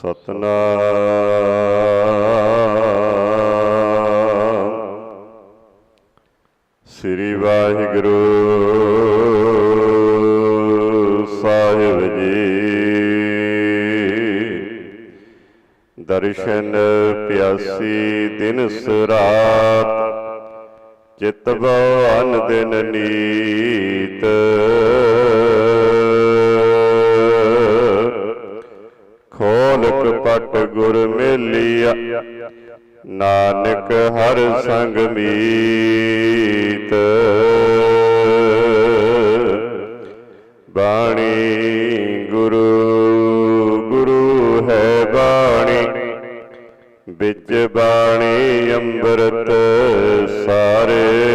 ਸਤਨਾਮ। ਸ੍ਰੀ ਵਾਹਿਗੁਰੂ ਸਾਹਿਬ ਜੀ। ਦਰਸ਼ਨ ਪਿਆਸੀ ਦਿਨ ਸੁਰਾਤ ਚਿਤ ਬਉ ਦਿਨ ਨੀਤ। ਖੋਲ ਕਪਟ ਗੁਰ ਮੇਲੀਆ। ਨਾਨਕ ਹਰ ਸੰਗ ਮੀਤ। ਬਾਣੀ ਗੁਰੂ ਗੁਰੂ ਹੈ ਬਾਣੀ। ਵਿੱਚ ਬਾਣੀ ਅੰਮ੍ਰਿਤ ਸਾਰੇ।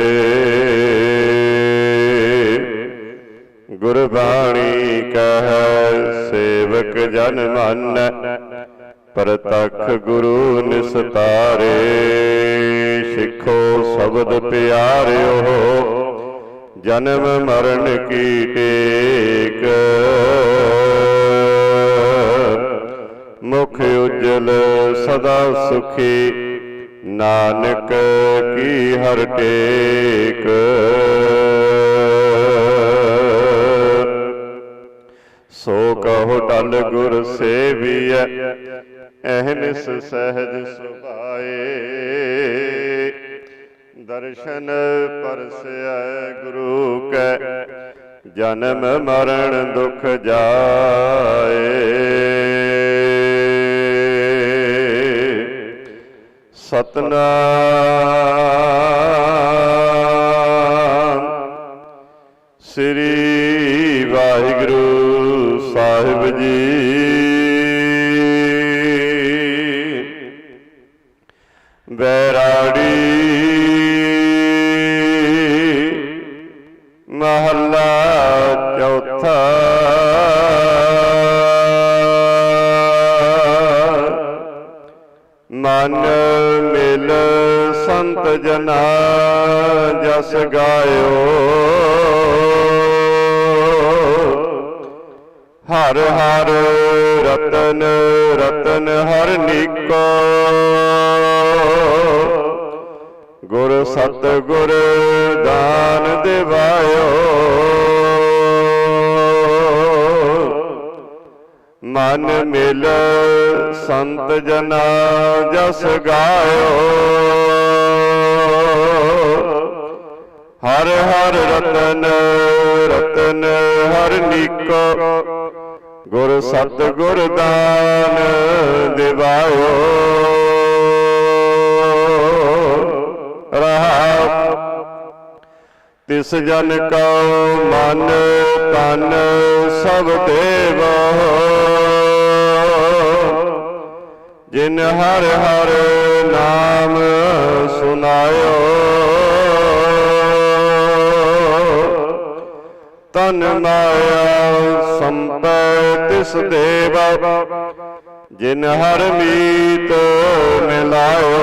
ਗੁਰਬਾਣੀ ਕਹੈ ਸੇਵਕ ਜਨ ਮਨ, ਪ੍ਰਤੱਖ ਗੁਰੂ ਨਿਸਤਾਰੇ। ਸਿੱਖੋ ਸ਼ਬਦ ਪਿਆਰਿਓ, ਜਨਮ ਮਰਨ ਕੀ ਟੇਕ। ਮੁਖ ਉਜਲ ਸਦਾ ਸੁਖੀ, ਨਾਨਕ ਕੀ ਹਰ ਟੇਕ। ਸੋ ਕਹੋ ਟਲ ਗੁਰ ਸੇਵੀਐ ਅਹਨਿਸ ਸਹਿਜ ਸੁਭਾਏ। ਦਰਸ਼ਨ ਪਰਸੈ ਗੁਰੂ ਕੈ, ਜਨਮ ਮਰਨ ਦੁਖ ਜਾਏ। ਸਤਨਾਮ ਸ੍ਰੀ ਵਾਹਿਗੁਰੂ। ਸਾਹਿਬ ਜੀ ਹਰ ਰਤਨ ਰਤਨ ਹਰ ਨੀਕੋ। ਗੁਰ ਸਤ ਗੁਰ ਦਾਨ ਦਿਵਾਇਓ। ਮਨ ਮਿਲ ਸੰਤ ਜਨਾ ਜਸ ਗਾਇਓ। ਹਰ ਹਰ ਰਤਨ ਰਤਨ ਹਰ ਨੀਕੋ। ਗੁਰ ਸਤ ਗੁਰ ਦਾਨ ਦਿਵਾਇਓ ਰਹਾ। ਤਿਸ ਜਨ ਕਉ ਮਨ ਤਨ ਸਭ ਦੇਵੋ। ਜਿਨ ਹਰ ਹਰ ਨਾਮ ਸੁਨਾਇਓ। ਤਨ ਮਾਇਆ ਸੰਪੈ ਤਿਸ ਦੇਵ, ਜਿਨ ਹਰ ਮੀਤ ਮਿਲਾਇਓ।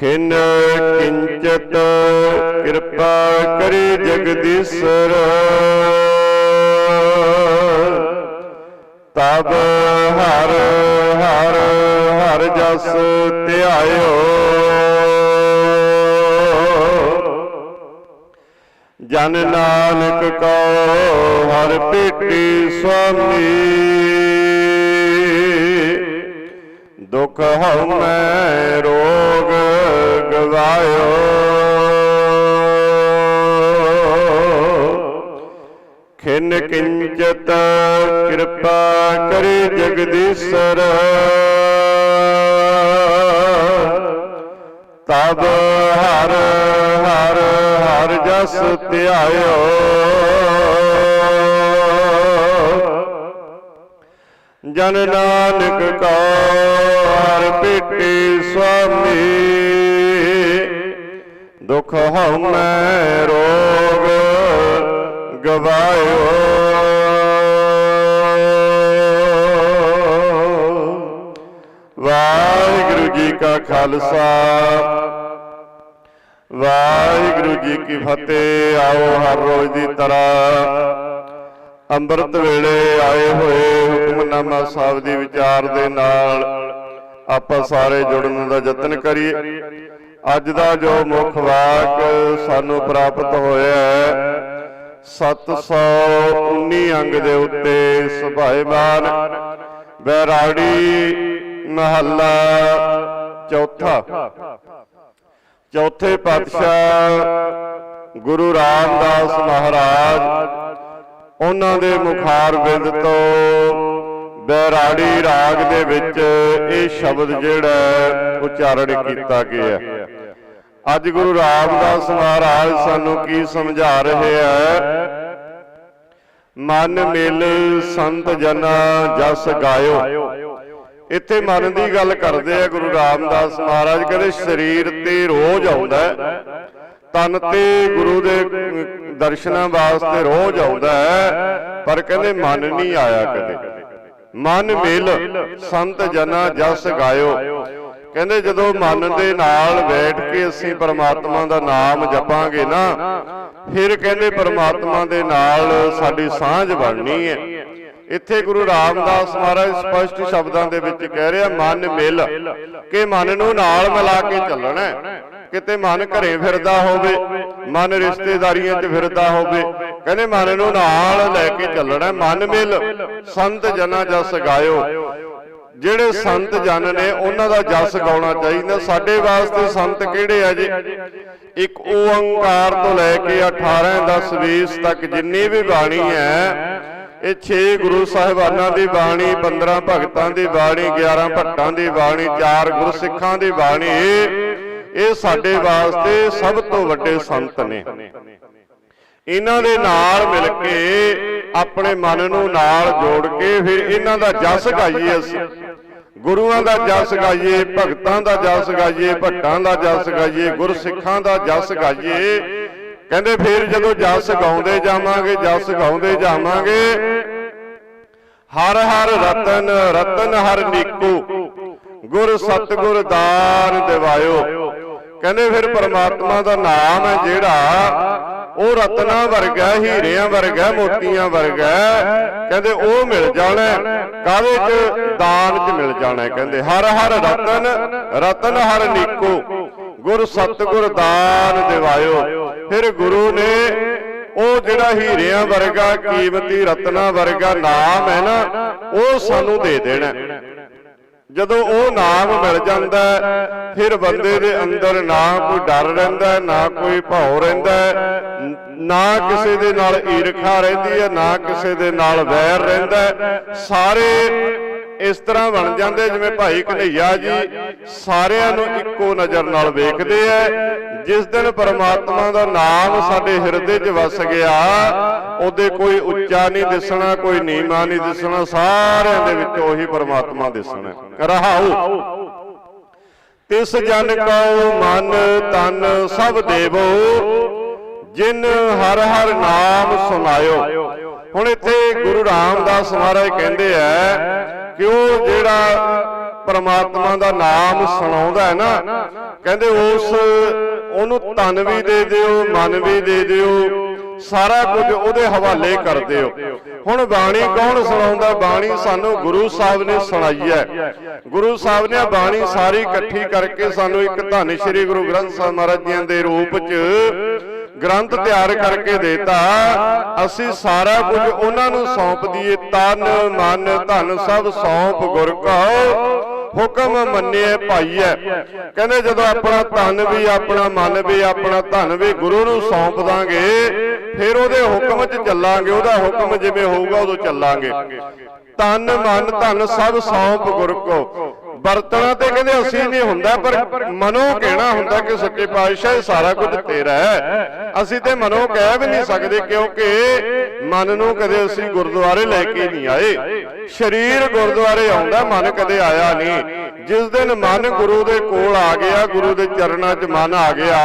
ਖਿਨ ਕਿੰਚਤ ਕਿਰਪਾ ਕਰੀ ਜਗਦੀਸ਼ਰ। ਤਬ ਹਰ ਹਰ ਹਰ ਜਸ ਧਿਆਇਓ। ਜਨ ਨਾਨਕ ਕੋ ਹਰ ਪੇਟੀ ਸੁਆਮੀ। ਦੁਖ ਹਉਮੈ ਰੋਗ ਗਵਾਇਓ। ਖਿਨ ਕਿੰਚਤ ਕਿਰਪਾ ਕਰੇ ਜਗਦੀਸ਼ਰ। ਤਬ ਹਰ ਹਰ ਹਰ ਜਸ ਧਿਆਇਓ। ਜਨ ਨਾਨਕ ਕੋ ਹਰ ਭੇਟੀ ਸੁਆਮੀ, ਦੁਖ ਹਉਮੈ ਰੋਗ ਗਵਾਇਓ। ਵਾਹ ਜੀ ਕਾ ਖਾਲਸਾ। ਵਾਹਿਗੁਰੂ ਜੀ ਕੀ ਫਤਿਹ। ਆਓ ਹਰ ਰੋਜ਼ ਦੀ ਤਰ੍ਹਾਂ ਅੰਮ੍ਰਿਤ ਵੇਲੇ ਆਏ ਹੋਏ ਹੁਕਮਨਾਮਾ ਸਾਹਿਬ ਦੀ ਵਿਚਾਰ ਦੇ ਨਾਲ ਆਪਾਂ ਸਾਰੇ ਜੁੜਨ ਦਾ ਯਤਨ ਕਰੀਏ। ਅੱਜ ਦਾ ਜੋ ਮੁੱਖ ਵਾਕ ਸਾਨੂੰ ਪ੍ਰਾਪਤ ਹੋਇਆ ਹੈ 719 ਅੰਗ ਦੇ ਉੱਤੇ ਸੁਭਾਏਮਾਨ ਬੈਰਾੜੀ ਮਹੱਲਾ ਚੌਥਾ। ਚੌਥੇ ਪਾਤਸ਼ਾਹ ਗੁਰੂ ਰਾਮਦਾਸ ਮਹਾਰਾਜ ਉਹਨਾਂ ਦੇ ਮੁਖਾਰ ਬਿੰਦ ਤੋਂ ਬੈਰਾੜੀ ਰਾਗ ਦੇ ਵਿੱਚ ਇਹ ਸ਼ਬਦ ਜਿਹੜਾ ਹੈ ਉਚਾਰਨ ਕੀਤਾ ਗਿਆ ਅੱਜ ਗੁਰੂ ਰਾਮਦਾਸ ਮਹਾਰਾਜ ਸਾਨੂੰ ਕੀ ਸਮਝਾ ਰਹੇ ਹੈ ਮਨ ਮਿਲ ਸੰਤ ਜਨਾ ਜਸ ਗਾਇਓ। ਇੱਥੇ ਮਨ ਦੀ ਗੱਲ ਕਰਦੇ ਆ, ਗੁਰੂ ਰਾਮਦਾਸ ਮਹਾਰਾਜ ਕਹਿੰਦੇ ਸਰੀਰ ਤੇ ਰੋਜ਼ ਆਉਂਦਾ ਤਨ ਤੇ ਗੁਰੂ ਦੇ ਦਰਸ਼ਨਾਂ ਵਾਸਤੇ ਰੋਜ਼ ਆਉਂਦਾ ਹੈ। ਪਰ ਕਹਿੰਦੇ ਮਨ ਨਹੀਂ ਆਇਆ ਕਦੇ। ਮਨ ਮਿਲ, ਸੰਤ ਜਨਾ ਜਸ ਗਾਇਓ। ਕਹਿੰਦੇ ਜਦੋਂ ਮਨ ਦੇ ਨਾਲ ਬੈਠ ਕੇ ਅਸੀਂ ਪਰਮਾਤਮਾ ਦਾ ਨਾਮ ਜਪਾਂਗੇ ਨਾ, ਫਿਰ ਕਹਿੰਦੇ ਪਰਮਾਤਮਾ ਦੇ ਨਾਲ ਸਾਡੀ ਸਾਂਝ ਬਣਨੀ ਹੈ। ਇੱਥੇ ਗੁਰੂ ਰਾਮਦਾਸ ਮਹਾਰਾਜ ਸਪਸ਼ਟ ਸ਼ਬਦਾਂ ਦੇ ਵਿੱਚ ਕਹਿ ਰਿਹਾ ਮਨ ਮਿਲ ਕਿ ਮਨ ਨੂੰ ਨਾਲ ਮਿਲਾ ਕੇ ਚੱਲਣਾ। ਕਿਤੇ ਮਨ ਘਰੇ ਫਿਰਦਾ ਹੋਵੇ ਮਨ ਰਿਸ਼ਤੇਦਾਰੀਆਂ 'ਚ ਫਿਰਦਾ ਹੋਵੇ ਕਹਿੰਦੇ ਮਨ ਨੂੰ ਨਾਲ ਲੈ ਕੇ ਚੱਲਣਾ। ਮਨ ਮਿਲ ਸੰਤ ਜਨਾ ਜਸ ਗਾਇਓ। ਜਿਹੜੇ ਸੰਤ ਜਨ ਨੇ ਉਹਨਾਂ ਦਾ ਜਸ ਗਾਉਣਾ ਚਾਹੀਦਾ। ਸਾਡੇ ਵਾਸਤੇ ਸੰਤ ਕਿਹੜੇ ਆ ਜੀ? ਇੱਕ ਓੰਕਾਰ ਤੋਂ ਲੈ ਕੇ 18 10 20 ਤੱਕ ਜਿੰਨੀ ਵੀ ਬਾਣੀ ਹੈ ਇਹ 6 ਗੁਰੂ ਸਾਹਿਬਾਨਾਂ ਦੀ ਬਾਣੀ 15 ਭਗਤਾਂ ਦੀ ਬਾਣੀ 11 ਭੱਟਾਂ ਦੀ ਬਾਣੀ 4 ਗੁਰਸਿੱਖਾਂ ਦੀ ਬਾਣੀ। ਇਹ ਸਾਡੇ ਵਾਸਤੇ ਸਭ ਤੋਂ ਵੱਡੇ ਸੰਤ ਨੇ। ਇਹਨਾਂ ਦੇ ਨਾਲ ਮਿਲ ਕੇ ਆਪਣੇ ਮਨ ਨੂੰ ਨਾਲ ਜੋੜ ਕੇ ਫਿਰ ਇਹਨਾਂ ਦਾ ਜਸ ਗਾਈਏ ਅਸੀਂ। ਗੁਰੂਆਂ ਦਾ ਜਸ ਗਾਈਏ ਭਗਤਾਂ ਦਾ ਜਸ ਗਾਈਏ ਭੱਟਾਂ ਦਾ ਜਸ ਗਾਈਏ ਗੁਰਸਿੱਖਾਂ ਦਾ ਜਸ ਗਾਈਏ। ਕਹਿੰਦੇ ਫਿਰ ਜਦੋਂ ਜਸ ਗਾਉਂਦੇ ਜਾਵਾਂਗੇ, ਜਸ ਗਾਉਂਦੇ ਜਾਵਾਂਗੇ। ਹਰ ਹਰ ਰਤਨ ਰਤਨ ਹਰ ਨੀਕੂ। ਗੁਰ ਸਤਗੁਰ ਦਾਨ ਦਿਵਾਇਓ। ਕਹਿੰਦੇ ਫਿਰ ਪਰਮਾਤਮਾ ਦਾ ਨਾਮ ਹੈ ਜਿਹੜਾ, ਉਹ ਰਤਨਾ ਵਰਗਾ, ਹੀਰਿਆਂ ਵਰਗਾ, ਮੋਤੀਆਂ ਵਰਗਾ ਕਹਿੰਦੇ ਉਹ ਮਿਲ ਜਾਣਾ ਕਾਹਦੇ ਚ? ਦਾਨ ਚ ਮਿਲ ਜਾਣਾ ਕਹਿੰਦੇ ਹਰ ਹਰ ਰਤਨ ਰਤਨ ਹਰ ਨੀਕੋ। ਗੁਰ ਸਤਗੁਰ ਦਾਨ ਦਿਵਾਇਓ। ਫਿਰ ਗੁਰੂ ਨੇ ਉਹ ਜਿਹੜਾ ਹੀਰਿਆਂ ਵਰਗਾ ਕੀਮਤੀ ਰਤਨਾ ਵਰਗਾ ਨਾਮ ਹੈ ਨਾ, ਉਹ ਸਾਨੂੰ ਦੇ ਦੇਣਾ। ਜਦੋਂ ਉਹ ਨਾਮ ਮਿਲ ਜਾਂਦਾ ਫਿਰ ਬੰਦੇ ਦੇ ਅੰਦਰ ਨਾ ਕੋਈ ਡਰ ਰਹਿੰਦਾ ਨਾ ਕੋਈ ਭੌ ਰਹਿੰਦਾ ਨਾ ਕਿਸੇ ਦੇ ਨਾਲ ਈਰਖਾ ਰਹਿੰਦੀ ਹੈ, ਨਾ ਕਿਸੇ ਦੇ ਨਾਲ ਵੈਰ ਰਹਿੰਦਾ ਸਾਰੇ ਇਸ ਤਰ੍ਹਾਂ ਬਣ ਜਾਂਦੇ ਜਿਵੇਂ ਭਾਈ ਕਨਈਆ ਜੀ, ਸਾਰਿਆਂ ਨੂੰ ਇੱਕੋ ਨਜ਼ਰ ਨਾਲ ਵੇਖਦੇ ਐ ਜਿਸ ਦਿਨ ਪਰਮਾਤਮਾ ਦਾ ਨਾਮ ਸਾਡੇ ਹਿਰਦੇ 'ਚ ਵਸ ਗਿਆ, ਉਹਦੇ ਕੋਈ ਉੱਚਾ ਨਹੀਂ ਦਿਸਣਾ, ਕੋਈ ਨੀਵਾਂ ਨਹੀਂ ਦਿਸਣਾ, ਸਾਰਿਆਂ ਦੇ ਵਿੱਚ ਉਹੀ ਪਰਮਾਤਮਾ ਦਿਸਣਾ। ਰਹਾਉ। ਤਿਸ ਜਨ ਕਉ ਮਨ ਤਨ ਸਭ ਦੇਵੋ, ਜਿਨ ਹਰ ਹਰ ਨਾਮ ਸੁਨਾਇਓ ਹੁਣ ਇੱਥੇ ਗੁਰੂ ਰਾਮਦਾਸ ਮਹਾਰਾਜ ਕਹਿੰਦੇ ਆ ਕਿ ਉਹ ਜਿਹੜਾ ਪਰਮਾਤਮਾ ਦਾ ਨਾਮ ਸੁਣਾਉਂਦਾ ਹੈ ਨਾ? ਕਹਿੰਦੇ ਉਸ ਉਹਨੂੰ ਤਨ ਵੀ ਦੇ ਦਿਓ, ਮਨ ਵੀ ਦੇ ਦਿਓ, ਸਾਰਾ ਕੁਝ ਉਹਦੇ ਹਵਾਲੇ ਕਰ ਦਿਓ। ਹੁਣ ਬਾਣੀ ਕੌਣ ਸੁਣਾਉਂਦਾ? ਬਾਣੀ ਸਾਨੂੰ ਗੁਰੂ ਸਾਹਿਬ ਨੇ ਸੁਣਾਈ ਹੈ। ਗੁਰੂ ਸਾਹਿਬ ਨੇ ਬਾਣੀ ਸਾਰੀ ਇਕੱਠੀ ਕਰਕੇ ਸਾਨੂੰ ਇੱਕ ਧੰਨ ਸ਼੍ਰੀ ਗੁਰੂ ਗ੍ਰੰਥ ਸਾਹਿਬ ਮਹਾਰਾਜ ਜੀ ਦੇ ਰੂਪ 'ਚ ਗ੍ਰੰਥ ਤਿਆਰ ਕਰਕੇ ਦੇਤਾ। ਅਸੀਂ ਸਾਰਾ ਕੁਝ ਉਹਨਾਂ ਨੂੰ ਸੌਂਪ ਦਈਏ। ਤਨ ਮਨ ਧਨ ਸਭ ਸੌਂਪ ਗੁਰ ਕਉ ਹੁਕਮ ਮੰਨਿਆ ਭਾਈਐ ਕਹਿੰਦੇ ਜਦੋਂ ਆਪਣਾ ਧਨ ਵੀ ਆਪਣਾ ਮਨ ਵੀ ਆਪਣਾ ਧਨ ਵੀ ਗੁਰੂ ਨੂੰ ਸੌਂਪ ਦਾਂਗੇ। ਫਿਰ ਉਹਦੇ ਹੁਕਮ 'ਚ ਚੱਲਾਂਗੇ। ਉਹਦਾ ਹੁਕਮ ਜਿਵੇਂ ਹੋਊਗਾ ਉਦੋਂ ਚੱਲਾਂਗੇ। ਤਨ ਮਨ ਧਨ ਸਭ ਸੌਂਪ ਗੁਰ ਕੋ ਵਰਤਣਾ ਤੇ ਕਹਿੰਦੇ ਅਸੀਂ ਨਹੀਂ ਹੁੰਦਾ ਪਰ ਮਨੋਂ ਕਹਿਣਾ ਹੁੰਦਾ ਕਿ ਸੱਚੇ ਪਾਤਸ਼ਾਹ ਇਹ ਸਾਰਾ ਕੁਝ ਤੇਰਾ ਹੈ। ਅਸੀਂ ਤੇ ਮਨੋਂ ਕਹਿ ਵੀ ਨਹੀਂ ਸਕਦੇ ਕਿਉਂਕਿ ਮਨ ਨੂੰ ਕਦੇ ਅਸੀਂ ਗੁਰਦੁਆਰੇ ਲੈ ਕੇ ਨਹੀਂ ਆਏ। ਸਰੀਰ ਗੁਰਦੁਆਰੇ ਆਉਂਦਾ ਮਨ ਕਦੇ ਆਇਆ ਨਹੀਂ। ਜਿਸ ਦਿਨ ਮਨ ਗੁਰੂ ਦੇ ਕੋਲ ਆ ਗਿਆ ਗੁਰੂ ਦੇ ਚਰਨਾਂ 'ਚ ਮਨ ਆ ਗਿਆ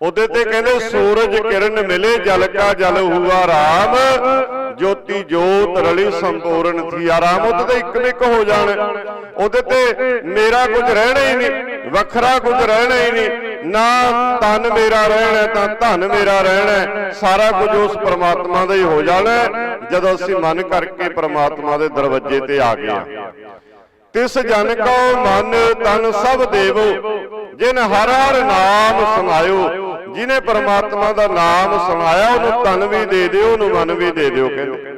ਉਹਦੇ ਤੇ ਕਹਿੰਦੇ ਸੂਰਜ ਕਿਰਨ ਮਿਲੇ ਜਲ ਕਾ ਜਲ ਹੁਆ ਰਾਮ ਜੋਤੀ ਜੋਤ ਰਲੀ ਸੰਪੂਰਨ ਥੀ ਆਰਾਮ ਉਹਦੇ ਤੇ ਇੱਕ ਨਿਕ ਹੋ ਜਾਣ। ਉਹਦੇ ਤੇ ਮੇਰਾ ਕੁਝ ਰਹਿਣਾ ਹੀ ਨਹੀਂ ਵੱਖਰਾ ਕੁਝ ਰਹਿਣਾ ਹੀ ਨਹੀਂ। ਨਾ ਤਨ ਮੇਰਾ ਰਹਿਣਾ ਤਾਂ ਧਨ ਮੇਰਾ ਰਹਿਣਾ। ਸਾਰਾ ਕੁਝ ਉਸ ਪ੍ਰਮਾਤਮਾ ਦਾ ਹੀ ਹੋ ਜਾਣਾ। ਜਦੋਂ ਅਸੀਂ ਮਨ ਕਰਕੇ ਪ੍ਰਮਾਤਮਾ ਦੇ ਦਰਵਾਜ਼ੇ ਤੇ ਆ ਗਏ। ਤਿਸ ਜਨ ਕੋ ਮਨ ਤਨ ਸਭ ਦੇਵੋ ਜਿਨ ਹਰ ਹਰ ਨਾਮ ਸਮਾਇਓ ਜਿਨੇ ਪ੍ਰਮਾਤਮਾ ਦਾ ਨਾਮ ਸੁਣਾਇਆ ਉਹਨੂੰ ਤਨ ਵੀ ਦੇ ਦਿਓ ਉਹਨੂੰ ਮਨ ਵੀ ਦੇ ਦਿਓ ਕਹਿੰਦੇ।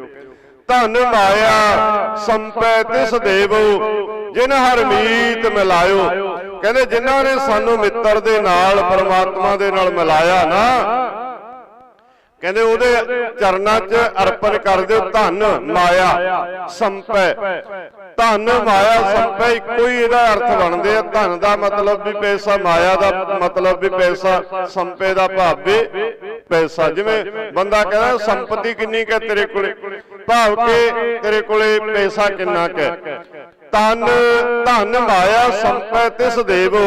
ਧਨ ਮਾਇਆ ਸੰਪੈ ਤਿਸ ਦੇਵੋ ਜਿਨ ਹਰ ਮੀਤ ਮਿਲਾਇਓ। ਕਹਿੰਦੇ ਜਿਨ੍ਹਾਂ ਨੇ ਸਾਨੂੰ ਮਿੱਤਰ ਦੇ ਨਾਲ ਪ੍ਰਮਾਤਮਾ ਦੇ ਨਾਲ ਮਿਲਾਇਆ ਨਾ ਕਹਿੰਦੇ ਉਹਦੇ ਚਰਨਾਂ 'ਚ ਅਰਪਣ ਕਰ ਦਿਓ ਧਨ ਮਾਇਆ ਸੰਪੈ। ਧਨ ਮਾਇਆ ਸੰਪੈ ਇੱਕੋ ਹੀ ਇਹਦਾ ਅਰਥ ਬਣਦੇ ਆ। ਧਨ ਦਾ ਮਤਲਬ ਵੀ ਪੈਸਾ ਮਾਇਆ ਦਾ ਮਤਲਬ ਵੀ ਪੈਸਾ ਸੰਪੈ ਦਾ ਭਾਵ ਵੀ ਪੈਸਾ। ਜਿਵੇਂ ਬੰਦਾ ਕਹਿੰਦਾ ਸੰਪਤੀ ਕਿੰਨੀ ਕੁ ਤੇਰੇ ਕੋਲੇ? ਭਾਵ ਕਿ ਤੇਰੇ ਕੋਲੇ ਪੈਸਾ ਕਿੰਨਾ ਕੁ ਤਨ ਧਨ ਮਾਇਆ ਸੰਪੈ ਤਿਸ ਦੇਵੋ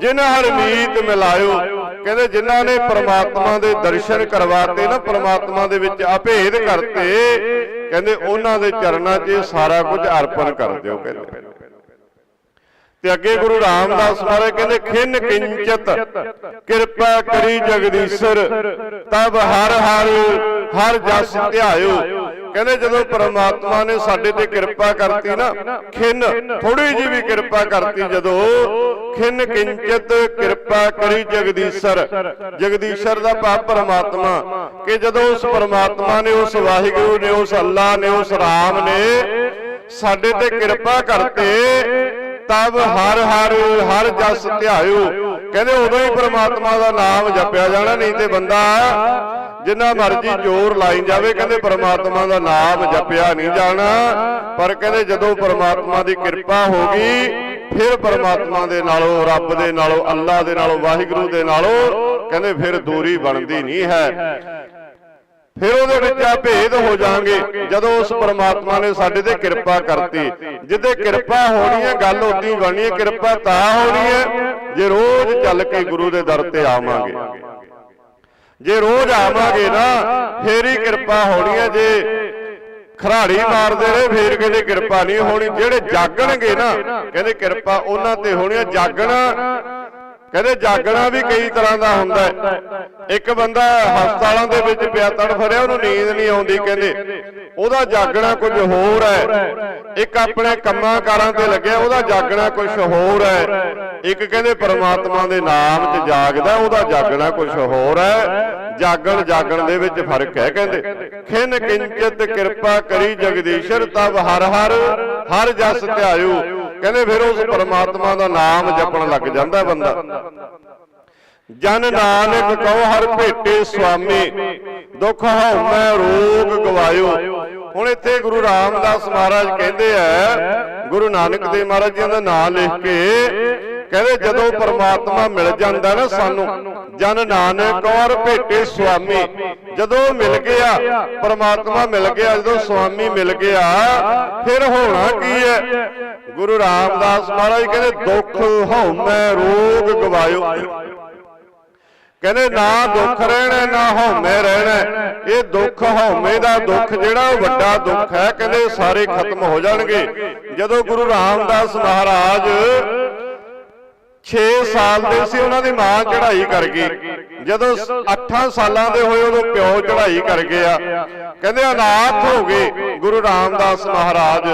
ਜਿਨ ਹਰ ਮੀਤ ਮਿਲਾਇਓ। ਕਹਿੰਦੇ ਜਿਨ੍ਹਾਂ ਨੇ ਪ੍ਰਮਾਤਮਾ ਦੇ ਦਰਸ਼ਨ ਕਰਵਾਤੇ ਨਾ ਪ੍ਰਮਾਤਮਾ ਦੇ ਵਿੱਚ ਅਭੇਦ ਕਰਤੇ ਕਹਿੰਦੇ ਉਹਨਾਂ ਦੇ ਚਰਨਾਂ 'ਚ ਇਹ ਸਾਰਾ ਕੁਝ ਅਰਪਣ ਕਰ ਦਿਓ ਕਹਿੰਦੇ। ਤੇ ਅੱਗੇ ਗੁਰੂ ਰਾਮਦਾਸ ਮਹਾਰਾਜ ਕਹਿੰਦੇ ਖਿੰਨ ਕਿੰਚਤ ਕਿਰਪਾ ਕਰੀ ਜਗਦੀਸ਼ਰ ਤਬ ਹਰ ਹਰ ਹਰ ਜਸ ਧਿਆਇਓ। ਕਹਿੰਦੇ ਜਦੋਂ ਪਰਮਾਤਮਾ ਨੇ ਸਾਡੇ ਤੇ ਕਿਰਪਾ ਕਰਤੀ ਨਾ, ਖਿੰਨ ਥੋੜੀ ਜੀ ਵੀ ਕਿਰਪਾ ਕਰਤੀ ਜਦੋਂ, ਖਿੰਨ ਕਿੰਚਤ ਕਿਰਪਾ ਕਰੀ ਜਗਦੀਸ਼ਰ। ਜਗਦੀਸ਼ਰ ਦਾ ਪਾਪ ਪਰਮਾਤਮਾ, ਕਿ ਜਦੋਂ ਉਸ ਪਰਮਾਤਮਾ ਨੇ, ਉਸ ਵਾਹਿਗੁਰੂ ਨੇ, ਉਸ ਅੱਲਾ ਨੇ, ਉਸ ਰਾਮ ਨੇ ਸਾਡੇ ਤੇ ਕਿਰਪਾ ਕਰਤੇ, ਤਬ ਹਰ ਹਰ ਹਰ ਜਸ ਧਿਆਇਓ ਕਹਿੰਦੇ ਉਦੋਂ ਹੀ ਪ੍ਰਮਾਤਮਾ ਦਾ ਨਾਮ ਜਪਿਆ ਜਾਣਾ, ਨਹੀਂ ਤੇ ਬੰਦਾ ਜਿੰਨਾ ਮਰਜ਼ੀ ਜ਼ੋਰ ਲਾਈ ਜਾਵੇ, ਕਹਿੰਦੇ ਪ੍ਰਮਾਤਮਾ ਦਾ ਨਾਮ ਜਪਿਆ ਨਹੀਂ ਜਾਣਾ। ਪਰ ਕਹਿੰਦੇ ਜਦੋਂ ਪ੍ਰਮਾਤਮਾ ਦੀ ਕਿਰਪਾ ਹੋ ਗਈ, ਫਿਰ ਪ੍ਰਮਾਤਮਾ ਦੇ ਨਾਲੋਂ, ਰੱਬ ਦੇ ਨਾਲੋਂ, ਅੱਲਾ ਦੇ ਨਾਲੋਂ, ਵਾਹਿਗੁਰੂ ਦੇ ਨਾਲੋਂ, ਕਹਿੰਦੇ ਫਿਰ ਦੂਰੀ ਬਣਦੀ ਨਹੀਂ ਹੈ। ਫਿਰ ਉਹਦੇ ਵਿੱਚ ਆ ਭੇਦ ਹੋ ਜਾਣਗੇ। ਜਦੋਂ ਉਸ ਪਰਮਾਤਮਾ ਨੇ ਸਾਡੇ ਤੇ ਕਿਰਪਾ ਕਰਤੀ। ਜਿੱਦੇ ਕਿਰਪਾ ਹੋਣੀ ਹੈ, ਗੱਲ ਉਦੀ ਬਣਨੀ ਹੈ। ਕਿਰਪਾ ਤਾਂ ਹੋਣੀ ਹੈ, ਜੇ ਰੋਜ਼ ਚੱਲ ਕੇ ਗੁਰੂ ਦੇ ਦਰ ਤੇ ਆਵਾਂਗੇ। ਜੇ ਰੋਜ਼ ਆਵਾਂਗੇ ਨਾ, ਫੇਰ ਹੀ ਕਿਰਪਾ ਹੋਣੀ ਹੈ। ਜੇ ਖਰਾੜੀ ਮਾਰਦੇ ਰਹੇ, ਫੇਰ ਕਹਿੰਦੇ ਕਿਰਪਾ ਨਹੀਂ ਹੋਣੀ। ਜਿਹੜੇ ਜਾਗਣਗੇ ਨਾ, ਕਹਿੰਦੇ ਕਿਰਪਾ ਉਹਨਾਂ ਤੇ ਹੋਣੀ ਹੈ। ਜਾਗਣਾ ਕਹਿੰਦੇ ਜਾਗਣਾ ਵੀ ਕਈ ਤਰ੍ਹਾਂ ਦਾ ਹੁੰਦਾ ਹੈ। ਇੱਕ ਬੰਦਾ ਹਸਪਤਾਲਾਂ ਦੇ ਵਿੱਚ ਪਿਆ ਤੜਫਰਿਆ ਉਹਨੂੰ ਨੀਂਦ ਨਹੀਂ ਆਉਂਦੀ, ਕਹਿੰਦੇ ਉਹਦਾ ਜਾਗਣਾ ਕੁਝ ਹੋਰ ਹੈ। ਇੱਕ ਆਪਣੇ ਕੰਮਾਂ ਕਾਰਾਂ ਤੇ ਲੱਗਿਆ, ਉਹਦਾ ਜਾਗਣਾ ਕੁਝ ਹੋਰ ਹੈ। ਇੱਕ ਕਹਿੰਦੇ ਪਰਮਾਤਮਾ ਦੇ ਨਾਮ 'ਚ ਜਾਗਦਾ, ਉਹਦਾ ਜਾਗਣਾ ਕੁਝ ਹੋਰ ਹੈ। ਜਾਗਣ ਜਾਗਣ ਦੇ ਵਿੱਚ ਫ਼ਰਕ ਹੈ, ਕਹਿੰਦੇ। ਖਿਨ ਕਿੰਚਤ ਕਿਰਪਾ ਕਰੀ ਜਗਦੀਸ਼ਰ, ਤਬ ਹਰ ਹਰ ਹਰ ਜਸ ਧਿਆਇਓ। ਕਹਿੰਦੇ ਫਿਰ ਉਸ ਪਰਮਾਤਮਾ ਦਾ ਨਾਮ ਜਪਣ ਲੱਗ ਜਾਂਦਾ ਬੰਦਾ। ਜਨ ਨਾਨਕ ਕਉ ਹਰ ਭੇਟੇ ਸੁਆਮੀ। ਦੁਖ ਹਉਮੈ ਰੋਗ ਗਵਾਇਓ। ਹੁਣ ਇੱਥੇ ਗੁਰੂ ਰਾਮਦਾਸ ਮਹਾਰਾਜ ਕਹਿੰਦੇ ਆ ਗੁਰੂ ਨਾਨਕ ਦੇਵ ਮਹਾਰਾਜ ਜੀ ਦਾ ਨਾਮ ਲਿਖ ਕੇ ਕਹਿੰਦੇ ਜਦੋਂ ਪਰਮਾਤਮਾ ਮਿਲ ਜਾਂਦਾ ਨਾ ਸਾਨੂੰ, ਜਨ ਨਾਨਕ ਔਰ ਭੇਟੇ ਸੁਆਮੀ, ਜਦੋਂ ਮਿਲ ਗਿਆ, ਪਰਮਾਤਮਾ ਮਿਲ ਗਿਆ, ਜਦੋਂ ਸੁਆਮੀ ਮਿਲ ਗਿਆ, ਫਿਰ ਹੋਣਾ ਕੀ ਹੈ? ਗੁਰੂ ਰਾਮਦਾਸ ਮਹਾਰਾਜ ਕਹਿੰਦੇ, ਦੁੱਖ ਹਉਮੈ, ਰੋਗ ਗਵਾਇਓ। ਕਹਿੰਦੇ, ਨਾ ਦੁੱਖ ਰਹਿਣਾ, ਨਾ ਹਉਮੈ ਰਹਿਣਾ। ਇਹ ਦੁੱਖ ਹਉਮੈ ਦਾ ਦੁੱਖ, ਜਿਹੜਾ ਵੱਡਾ ਦੁੱਖ ਹੈ। ਕਹਿੰਦੇ ਸਾਰੇ ਖਤਮ ਹੋ ਜਾਣਗੇ। ਜਦੋਂ ਗੁਰੂ ਰਾਮਦਾਸ ਮਹਾਰਾਜ 6 ਸਾਲ ਦੇ ਸੀ ਉਹਨਾਂ ਦੀ ਮਾਂ ਚੜ੍ਹਾਈ ਕਰ ਗਈ। ਜਦੋਂ 8 ਸਾਲਾਂ ਦੇ ਹੋਏ ਉਦੋਂ ਪਿਓ ਚੜ੍ਹਾਈ ਕਰ ਗਿਆ। ਕਹਿੰਦੇ ਅਨਾਥ ਹੋ ਗਏ ਗੁਰੂ ਰਾਮਦਾਸ ਮਹਾਰਾਜ।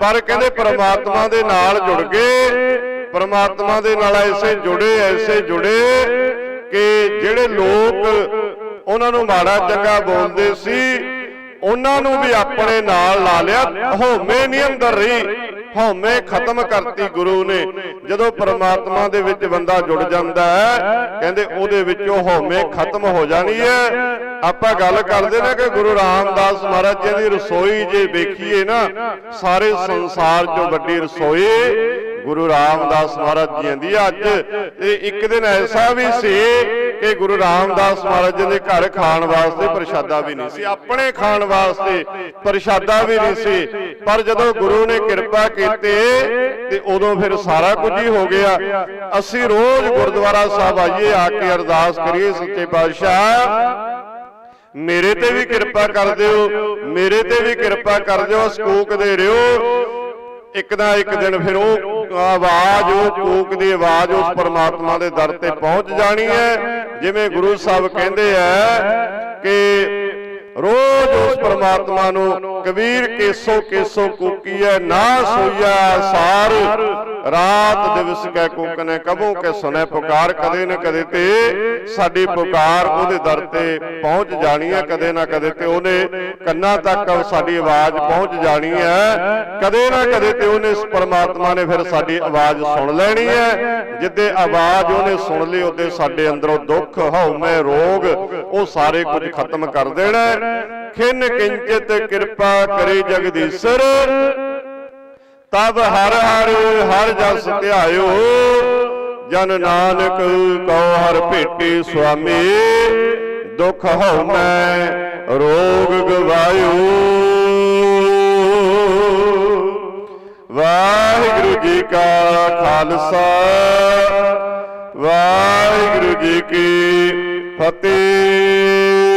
ਪਰ ਕਹਿੰਦੇ ਪ੍ਰਮਾਤਮਾ ਦੇ ਨਾਲ ਜੁੜ ਗਏ। ਪ੍ਰਮਾਤਮਾ ਦੇ ਨਾਲ ਐਸੇ ਜੁੜੇ ਐਸੇ ਜੁੜੇ ਕਿ ਜਿਹੜੇ ਲੋਕ ਉਹਨਾਂ ਨੂੰ ਮਾੜਾ ਚੰਗਾ ਬੋਲਦੇ ਸੀ, ਉਹਨਾਂ ਨੂੰ ਵੀ ਆਪਣੇ ਨਾਲ ਲਾ ਲਿਆ। ਹਉਮੈ ਨਹੀਂ ਅੰਦਰ ਰਹੀ ਹਉਮੈ ਖਤਮ ਕਰਤੀ ਗੁਰੂ ਨੇ। ਜਦੋਂ ਪਰਮਾਤਮਾ ਦੇ ਵਿੱਚ ਬੰਦਾ ਜੁੜ ਜਾਂਦਾ ਹੈ, ਕਹਿੰਦੇ ਉਹਦੇ ਵਿੱਚੋਂ ਹਉਮੈ ਖਤਮ ਹੋ ਜਾਣੀ ਹੈ। ਆਪਾਂ ਗੱਲ ਕਰਦੇ ਨੇ ਕਿ ਗੁਰੂ ਰਾਮਦਾਸ ਮਹਾਰਾਜ ਜੀ ਦੀ ਰਸੋਈ ਜੇ ਵੇਖੀਏ ਨਾ, ਸਾਰੇ ਸੰਸਾਰ 'ਚੋਂ ਵੱਡੀ ਰਸੋਈ ਗੁਰੂ ਰਾਮਦਾਸ ਮਹਾਰਾਜ ਜੀ ਦੀ ਅੱਜ। ਇਹ ਇੱਕ ਦਿਨ ਐਸਾ ਵੀ ਸੀ ਕਿ ਗੁਰੂ ਰਾਮਦਾਸ ਮਹਾਰਾਜ ਜੀ ਦੇ ਘਰ ਖਾਣ ਵਾਸਤੇ ਪ੍ਰਸ਼ਾਦਾ ਵੀ ਨਹੀਂ ਸੀ। ਆਪਣੇ ਖਾਣ ਵਾਸਤੇ ਪ੍ਰਸ਼ਾਦਾ ਵੀ ਨਹੀਂ ਸੀ। ਪਰ ਜਦੋਂ ਗੁਰੂ ਨੇ ਕਿਰਪਾ ਕੀਤੀ ਤੇ ਉਦੋਂ ਫਿਰ ਸਾਰਾ ਕੁਝ ਹੀ ਹੋ ਗਿਆ। ਅਸੀਂ ਰੋਜ਼ ਗੁਰਦੁਆਰਾ ਸਾਹਿਬ ਆਈਏ, ਆ ਕੇ ਅਰਦਾਸ ਕਰੀਏ, ਸੱਚੇ ਪਾਤਸ਼ਾਹ। ਮੇਰੇ ਤੇ ਵੀ ਕਿਰਪਾ ਕਰ ਦਿਓ, ਮੇਰੇ ਤੇ ਵੀ ਕਿਰਪਾ ਕਰ ਦਿਓ, ਸਕੂਕ ਦੇ ਰਿਓ। ਇੱਕ ਨਾ ਇੱਕ ਦਿਨ ਫਿਰ ਉਹ ਆਵਾਜ਼, ਉਹ ਕੂਕ ਦੀ ਆਵਾਜ਼ ਉਸ ਪਰਮਾਤਮਾ ਦੇ ਦਰ ਤੇ ਪਹੁੰਚ ਜਾਣੀ ਹੈ। ਜਿਵੇਂ ਗੁਰੂ ਸਾਹਿਬ ਕਹਿੰਦੇ ਆ ਕਿ ਰੋਜ਼ ਉਸ ਪਰਮਾਤਮਾ ਨੂੰ ਕਬੀਰ ਕੇਸੋ ਕੇਸੋ ਕੂਕੀਐ, ਨਾ ਸੋਈਆ ਸਾਰ ਰਾਤ ਦਿਵਸ ਕੈ ਕੂਕਨੇ, ਕਬੂ ਕੇ ਸੁਨੇ ਪੁਕਾਰ, ਕਦੇ ਨਾ ਕਦੇ ਤੇ ਸਾਡੀ ਪੁਕਾਰ ਉਹਦੇ ਦਰ ਤੇ ਪਹੁੰਚ ਜਾਣੀ ਹੈ, ਕਦੇ ਨਾ ਕਦੇ ਤੇ ਉਹਨੇ ਕੰਨਾਂ ਤੱਕ ਸਾਡੀ ਆਵਾਜ਼ ਪਹੁੰਚ ਜਾਣੀ ਹੈ, ਕਦੇ ਨਾ ਕਦੇ ਤੇ ਉਹਨੇ ਇਸ ਪਰਮਾਤਮਾ ਨੇ ਫਿਰ ਸਾਡੀ ਆਵਾਜ਼ ਸੁਣ ਲੈਣੀ ਹੈ, ਜਿੱਦੇ ਆਵਾਜ਼ ਉਹਨੇ ਸੁਣ ਲਈ, ਉਹਦੇ ਸਾਡੇ ਅੰਦਰੋਂ ਦੁੱਖ, ਹਉਮੈ, ਰੋਗ, ਉਹ ਸਾਰੇ ਕੁਝ ਖਤਮ ਕਰ ਦੇਣਾ ਖਿੰਨ ਕਿੰਚਿਤ ਕਿਰਪਾ ਕਰੇ ਜਗਦੀਸ਼ਰ ਤਬ ਹਰ ਹਰ ਹਰ ਜਸ ਧਿਆਇਓ। ਜਨ ਨਾਨਕ ਕਉ ਹਰ ਭੇਟੇ ਸੁਆਮੀ। ਦੁਖ ਹਉਮੈ ਰੋਗ ਗਵਾਇਓ। ਵਾਹਿਗੁਰੂ ਜੀ ਕਾ ਖਾਲਸਾ। ਵਾਹਿਗੁਰੂ ਜੀ ਕੀ ਫਤਿਹ।